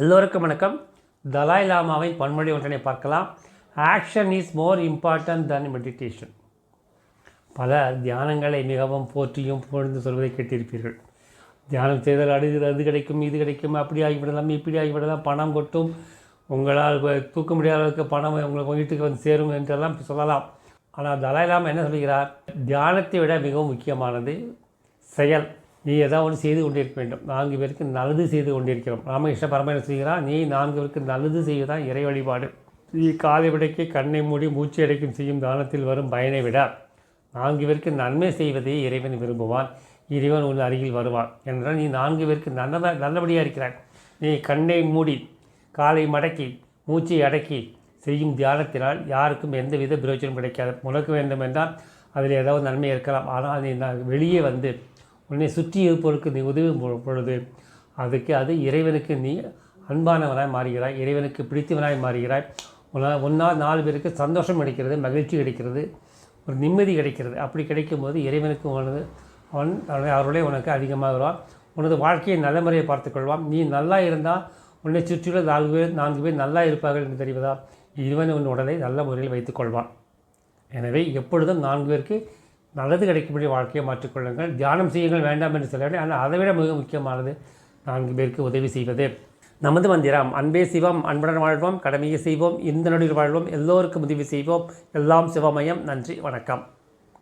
எல்லோருக்கும் வணக்கம். தலாய் லாமாவின் பன்மொழி ஒன்றனை பார்க்கலாம். Action is more important than meditation பல தியானங்களை மிகவும் போற்றியும் புகழ்ந்து சொல்வதை கேட்டிருப்பீர்கள். தியானம் செய்தால் அது அது கிடைக்கும் இது கிடைக்கும் அப்படி ஆகிவிடலாம் இப்படி ஆகிவிடலாம் பணம் கொட்டும். உங்களால் தூக்க முடியாத அளவுக்கு பணம் உங்கள் வீட்டுக்கு வந்து சேரும் என்றெல்லாம் சொல்லலாம். ஆனால் தலாய் லாமா என்ன சொல்கிறார்? தியானத்தை விட மிகவும் முக்கியமானது செயல். நீ ஏதாவது ஒன்று செய்து கொண்டிருக்க வேண்டும். நான்கு பேருக்கு நல்லது செய்து கொண்டிருக்கிறோம். ராமகிருஷ்ண பரமேஸ்வரன் செய்கிறான் நீ நான்கு பேருக்கு நல்லது செய்வதான் இறை வழிபாடு. நீ காலை விடைக்கு கண்ணை மூடி மூச்சு அடைக்கும் செய்யும் தானத்தில் வரும் பயனை விட நான்கு பேருக்கு நன்மை செய்வதையே இறைவன் விரும்புவான். இறைவன் உன் அருகில் வருவான். என்றால் நீ நான்கு பேருக்கு நல்லதாக நல்லபடியாக இருக்கிறாய். நீ கண்ணை மூடி காலை மடக்கி மூச்சை அடக்கி செய்யும் தியானத்தினால் யாருக்கும் எந்தவித பிரயோஜனம் கிடைக்காது. உனக்கு வேண்டும் என்றால் அதில் ஏதாவது நன்மை இருக்கலாம். ஆனால் நீ நான் வெளியே வந்து உன்னை சுற்றி இருப்பவருக்கு நீ உதவி பொழுது அதுக்கு அது இறைவனுக்கு நீ அன்பானவனாய் மாறுகிறாய் இறைவனுக்கு பிடித்தவனாய் மாறுகிறாய். உன்னால் ஒன்றா நாலு பேருக்கு சந்தோஷம் கிடைக்கிறது மகிழ்ச்சி கிடைக்கிறது ஒரு நிம்மதி கிடைக்கிறது. அப்படி கிடைக்கும்போது இறைவனுக்கு உனது அவன் அவனை- அவர்களே உனக்கு அதிகமாக வருவான் உனது வாழ்க்கையை நல்ல முறையை பார்த்துக்கொள்வான் நீ நல்லா இருந்தால் உன்னை சுற்றியுள்ள நாலு பேர் நான்கு பேர் நல்லா இருப்பார்கள் என்று தெரிவதா இறைவன் உன் உடலை நல்ல முறையில் வைத்துக்கொள்வான் எனவே எப்பொழுதும் நான்கு பேருக்கு நல்லது கிடைக்கக்கூடிய வாழ்க்கையை மாற்றிக்கொள்ளுங்கள் தியானம் செய்யுங்கள் வேண்டாம் என்று சொல்லவில்லை. ஆனால் அதை விட மிக முக்கியமானது நான்கு பேருக்கு உதவி செய்வது. நமது மந்திரம் அன்பே சிவம் அன்புடன் வாழ்வோம் கடமையை செய்வோம் இந்த நொடியில் வாழ்வோம் எல்லோருக்கும் உதவி செய்வோம். எல்லாம் சிவமயம். நன்றி வணக்கம்.